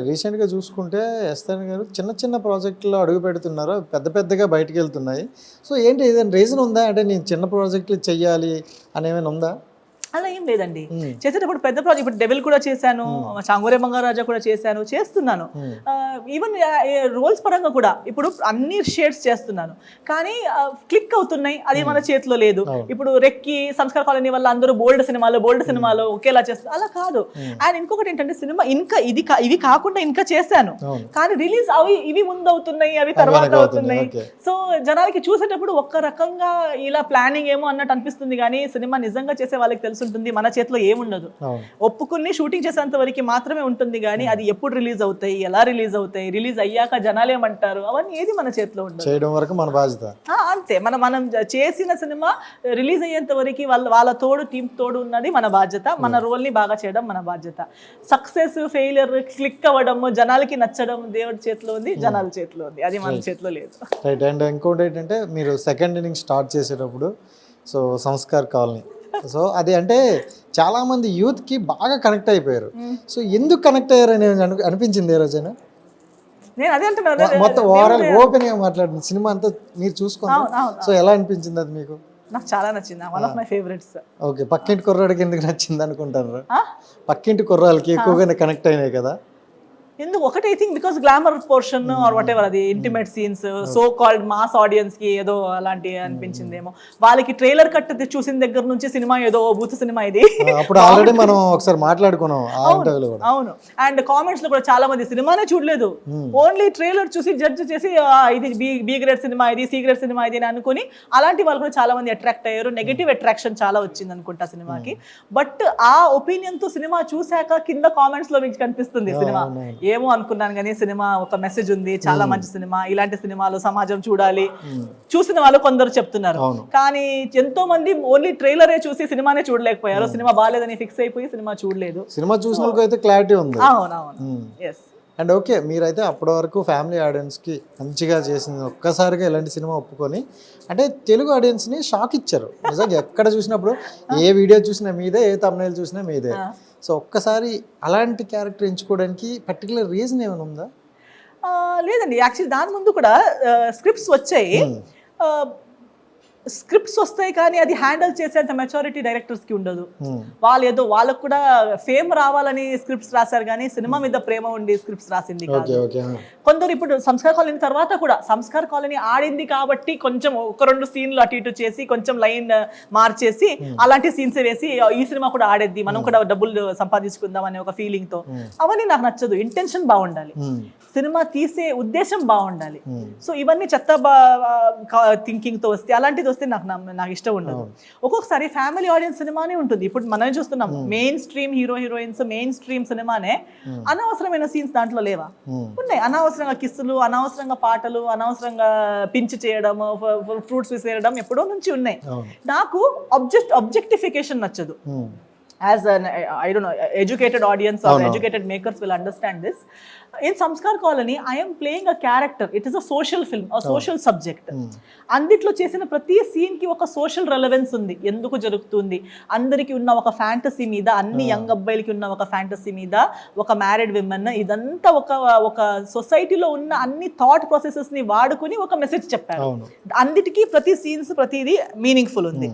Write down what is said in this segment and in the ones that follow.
రీసెంట్గా చూసుకుంటే ఎస్తాన్ గారు చిన్న చిన్న ప్రాజెక్టులో అడుగు పెడుతున్నారు. పెద్ద పెద్దగా బయటకు వెళ్తున్నాయి. సో ఏంటి ఏదైనా రీజన్ ఉందా? అంటే నేను చిన్న ప్రాజెక్టులు చెయ్యాలి అనేమైనా ఉందా? అలా ఏం లేదండి. చేసేటప్పుడు పెద్ద ప్రాజెక్ట్ ఇప్పుడు డెవిల్ కూడా చేశాను చాంగోరే బంగారాజా కూడా చేశాను చేస్తున్నాను. ఈవెన్ రోల్స్ పరంగా కూడా ఇప్పుడు అన్ని షేడ్స్ చేస్తున్నాను. కానీ క్లిక్ అవుతున్నాయి అది మన చేతిలో లేదు. ఇప్పుడు రెక్కి సంస్కార కాలనీ వల్ల అందరూ బోల్డ్ సినిమాలో బోల్డ్ సినిమాలో ఒకేలా చేస్తారు అలా కాదు. అండ్ ఇంకొకటి ఏంటంటే సినిమా ఇంకా ఇది ఇవి కాకుండా ఇంకా చేశాను. కానీ రిలీజ్ అవి ఇవి ముందు అవుతున్నాయి అవి తర్వాత అవుతున్నాయి. సో జనాలకి చూసేటప్పుడు ఒక్క రకంగా ఇలా ప్లానింగ్ ఏమో అన్నట్టు అనిపిస్తుంది కానీ సినిమా నిజంగా చేసే వాళ్ళకి తెలుసుంటుంది మన చేతిలో ఏముండదు. ఒప్పుకుని షూటింగ్ చేసేంత వరకు మాత్రమే ఉంటుంది కానీ అది ఎప్పుడు రిలీజ్ అవుతాయి ఎలా రిలీజ్ అవుతాయి రిలీజ్ అయ్యాక జనాలు ఏమంటారు అవన్నీ ఏది మన చేతిలో ఉండదు. చేయడం వరకు మన బాధ్యత. అంతే. మన మనం చేసిన సినిమా రిలీజ్ అయ్యేంత వరకు వాళ్ళ వాళ్ళ తోడు టీం తోడు ఉన్నది మన బాధ్యత. మన రోల్ని బాగా చేయడం మన బాధ్యత. సక్సెస్ ఫెయిలియర్ క్లిక్ అవ్వడం జనాలకి నచ్చడం దేవుడి చేతిలో ఉంది జనాల చేతిలో ఉంది. అది మన చేతిలో లేదు. రైట్ అండ్ ఇంకోటి ఏంటంటే మీరు సెకండ్ ఇన్నింగ్ స్టార్ట్ చేసేటప్పుడు సో సంస్కార్ కాలనీ. సో అది అంటే చాలా మంది యూత్కి బాగా కనెక్ట్ అయిపోయారు. సో ఎందుకు కనెక్ట్ అయ్యారు అని అను- అనిపించింది ఏ రోజైనా? నేను అదే అంటున్నాను అదే- మొత్తం ఓవరాల్ ఓపెన్గా మాట్లాడింది సినిమా అంతా మీరు చూసుకోండి. సో ఎలా అనిపించింది అది మీకు? నాకు చాలా నచ్చింది. One of my favourites okay పక్కింటి కుర్రాడికి ఎందుకు నచ్చింది అనుకుంటారు పక్కింటి కుర్రాలకి ఎక్కువగా కనెక్ట్ అయినాయి కదా. ఎందుకు? ఒకటి I think because glamour portion or whatever అది intimate scenes so called mass ఆడియన్స్కి ఏదో అలాంటి అనిపించిందేమో. వాళ్ళకి ట్రైలర్ కట్ చూసిన దగ్గర నుంచి సినిమా ఏదో బూత్ సినిమా ఇది. అప్పుడు ఆల్రెడీ మనం ఒకసారి మాట్లాడుకున్నాం అవును అండ్ కామెంట్స్లో కూడా చాలా మంది సినిమానే చూడలేదు. ఓన్లీ ట్రైలర్ చూసి జడ్జ్ చేసి "ఆ, ఇది బి బి గ్రేడ్ సినిమా ఇది సి గ్రేడ్ సినిమా ఇది అని అనుకుని అలాంటి వాళ్ళు కూడా చాలా మంది అట్రాక్ట్ అయ్యారు. నెగటివ్ అట్రాక్షన్ చాలా వచ్చింది అనుకుంటా సినిమాకి. బట్ ఆ ఒపీనియన్తో సినిమా చూశాక కింద కామెంట్స్లో మీకు కనిపిస్తుంది సినిమా. అవునవును. ఏమో అనుకున్నాను కానీ సినిమా ఒక మెసేజ్ ఉంది చాలా మంచి సినిమా ఇలాంటి సినిమాలు సమాజం చూడాలి. చూసిన వాళ్ళు కొందరు చెప్తున్నారు. కానీ ఎంతో మంది ఓన్లీ ట్రైలరే చూసి సినిమానే చూడలేకపోయారు. సినిమా బాగాలేదని ఫిక్స్ అయిపోయి సినిమా చూడలేదు. సినిమా చూసిన అయితే క్లారిటీ ఉంది. అవునవును ఎస్ అండ్ ఓకే మీరైతే అప్పటి వరకు ఫ్యామిలీ ఆడియన్స్కి మంచిగా చేసింది ఒక్కసారిగా ఇలాంటి సినిమా ఒప్పుకొని అంటే తెలుగు ఆడియన్స్ని షాక్ ఇచ్చారు. నిజంగా ఎక్కడ చూసినప్పుడు ఏ వీడియో చూసినా మీదే ఏ తమిళ చూసినా మీదే. సో ఒక్కసారి అలాంటి క్యారెక్టర్ ఎంచుకోవడానికి పర్టికులర్ రీజన్ ఏమైనా ఉందా? లేదండి. యాక్చువల్లీ దాని ముందు కూడా స్క్రిప్ట్స్ వచ్చాయి. స్క్రిప్ట్స్ వస్తాయి కానీ అది హ్యాండిల్ చేసేంత మెచారిటీ డైరెక్టర్స్కి ఉండదు. Hmm. వాళ్ళు ఏదో వాళ్ళకు కూడా ఫేమ్ రావాలని స్క్రిప్ట్స్ రాశారు కానీ సినిమా మీద ప్రేమ ఉండి స్క్రిప్ట్స్ రాసింది కాదు. కొందరు ఇప్పుడు సంస్కార్ కాలనీ తర్వాత కూడా సంస్కార్ కాలనీ ఆడింది కాబట్టి కొంచెం ఒక రెండు సీన్లు అటు ఇటు చేసి కొంచెం లైన్ మార్చేసి అలాంటి సీన్స్ వేసి ఈ సినిమా కూడా ఆడేద్ది మనం కూడా డబ్బులు సంపాదించుకుందాం అనే ఒక ఫీలింగ్తో అవన్నీ నాకు నచ్చదు. ఇంటెన్షన్ బాగుండాలి. సినిమా తీసే ఉద్దేశం బాగుండాలి. సో ఇవన్నీ చెత్త థింకింగ్తో వస్తే అలాంటిది వస్తే నాకు నాకు ఇష్టం ఉండదు. ఒక్కొక్కసారి ఫ్యామిలీ ఆడియన్స్ సినిమానే ఉంటుంది. ఇప్పుడు మనం చూస్తున్నాం mainstream hero heroines mainstream సినిమానే అనవసరమైన సీన్స్ దాంట్లో లేవా? ఉన్నాయి. అనవసరంగా కిస్సులు అనవసరంగా పాటలు అనవసరంగా పించ్ చేయడం ఫ్రూట్స్ విసేయడం ఎప్పుడో నుంచి ఉన్నాయి. నాకు అబ్జెక్ట్ అబ్జెక్టిఫికేషన్ నచ్చదు. Hmm. As an I don't know educated audience are educated makers will understand this in Sanskar colony I'm playing a character it is a social film a social subject అందుట్లో చేసిన ప్రతి సీన్కి ఒక social relevance ఉంది. ఎందుకు జరుగుతుంది? అందరికి ఉన్న ఒక ఫ్యాంటసీ మీద అన్ని యంగ్ అబ్బాయిలకి ఉన్న ఒక ఫ్యాంటసీ మీద ఒక మ్యారీడ్ విమెన్ ఇదంతా ఒక ఒక సొసైటీలో ఉన్న అన్ని థాట్ ప్రాసెసెస్ని వాడుకుని ఒక మెసేజ్ చెప్పారు. అన్నిటికీ ప్రతి సీన్స్ ప్రతిదీ మీనింగ్ఫుల్ ఉంది.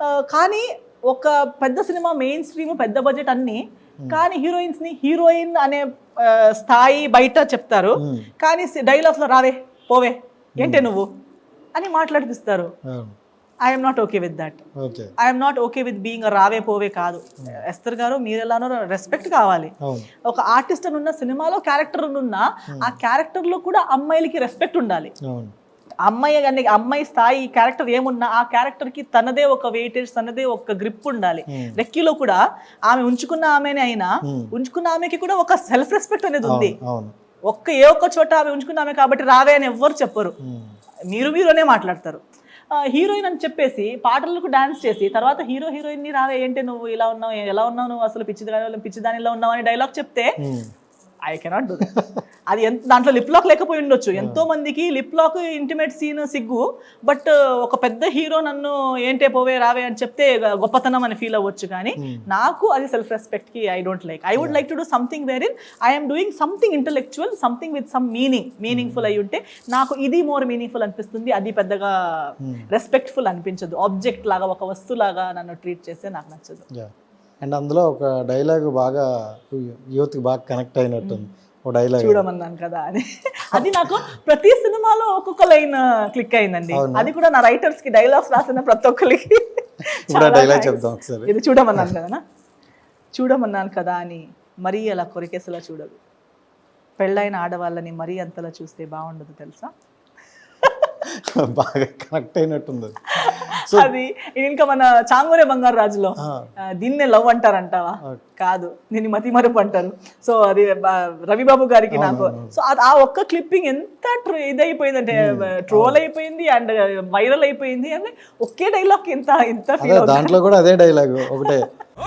ఆ, కానీ ఒక పెద్ద సినిమా మెయిన్ స్ట్రీమ్ పెద్ద బడ్జెట్ అన్ని కానీ హీరోయిన్స్ని హీరోయిన్ అనే స్థాయి బయట చెప్తారు. కానీ డైలాగ్స్లో రావే పోవే ఏంటే నువ్వు? అని మాట్లాడిపిస్తారు. I'm not okay. With that I'm not okay with being రావే పోవే కాదు. ఎస్తర్ గారు మీరు ఎలానో రెస్పెక్ట్ కావాలి ఒక ఆర్టిస్ట్ అని ఉన్న సినిమాలో క్యారెక్టర్ ఉన్న ఆ క్యారెక్టర్లో కూడా అమ్మాయిలకి రెస్పెక్ట్ ఉండాలి. అమ్మాయి కానీ అమ్మాయి స్థాయి క్యారెక్టర్ ఏమున్నా ఆ క్యారెక్టర్కి తనదే ఒక వెయిటేజ్ తనదే ఒక గ్రిప్ ఉండాలి. రెక్కీలో కూడా ఆమె ఉంచుకున్న ఆమెనే అయినా ఉంచుకున్న ఆమెకి కూడా ఒక సెల్ఫ్ రెస్పెక్ట్ అనేది ఉంది. ఒక్క ఏ ఒక్క చోట ఆమె ఉంచుకున్న ఆమె కాబట్టి రావే అని ఎవ్వరు చెప్పరు. Hmm. మీరు మీరునే మాట్లాడతారు. హీరోయిన్ అని చెప్పేసి పాటలకు డాన్స్ చేసి తర్వాత హీరో హీరోయిన్ని రావే ఏంటి నువ్వు ఇలా ఉన్నావు ఎలా ఉన్నావు నువ్వు అసలు పిచ్చిదాని పిచ్చిదానిలో ఉన్నావు అని డైలాగ్ చెప్తే Hmm. ఐ కెనాట్ డూ అది ఎంత దాంట్లో లిప్ లాక్ లేకపోయి ఉండొచ్చు. ఎంతో మందికి లిప్ లాక్ ఇంటిమేట్ సీన్ సిగ్గు బట్ ఒక పెద్ద హీరో నన్ను ఏంటే పోవే రావే అని చెప్తే గొప్పతనం అని ఫీల్ అవ్వచ్చు కానీ నాకు అది self రెస్పెక్ట్కి I don't like I would like to do something wherein I'm doing something intellectual something with some meaning meaningful అయి ఉంటే నాకు ఇది మోర్ మీనింగ్ఫుల్ అనిపిస్తుంది. అది పెద్దగా రెస్పెక్ట్ఫుల్ అనిపించదు. ఆబ్జెక్ట్ లాగా ఒక వస్తువు లాగా నన్ను ట్రీట్ చేస్తే నాకు నచ్చదు. అండ్ అందులో ఒక డైలాగ్ బాగా యూత్కి బాగా కనెక్ట్ అయినట్టుంది. ఒక డైలాగ్. చూడమన్నాను కదా అని. అది నాకు ప్రతి సినిమాలో ఒక్కొక్క లైన్ క్లిక్ అయిందండి. అది కూడా నా రైటర్స్కి డైలాగ్స్ రాసిన ప్రతి ఒక్కరికి. డైలాగ్ చెప్దాం ఒకసారి. ఇది చూడమన్నాను కదా చూడమన్నాను కదా అని మరీ అలా కొరికేసలా చూడదు. పెళ్ళైన ఆడవాళ్ళని మరీ అంతలా చూస్తే బాగుండదు తెలుసా? బాగా కనెక్ట్ అయినట్టుంది అది. ఇంకా మన చాంగూరే బంగారు రాజులో దీన్నే లవ్ అంటారంటావా? కాదు దీన్ని మతి మరుపు అంటారు. సో అది రవిబాబు గారికి నాకు సో అది- ఆ ఒక్క క్లిప్పింగ్ ఎంత ట్ర- ఇదైపోయింది అంటే ట్రోల్ అయిపోయింది అండ్ వైరల్ అయిపోయింది అంటే ఒకే డైలాగ్ ఇంత ఇంత దాంట్లో కూడా అదే డైలాగ్ ఒకటే. ओ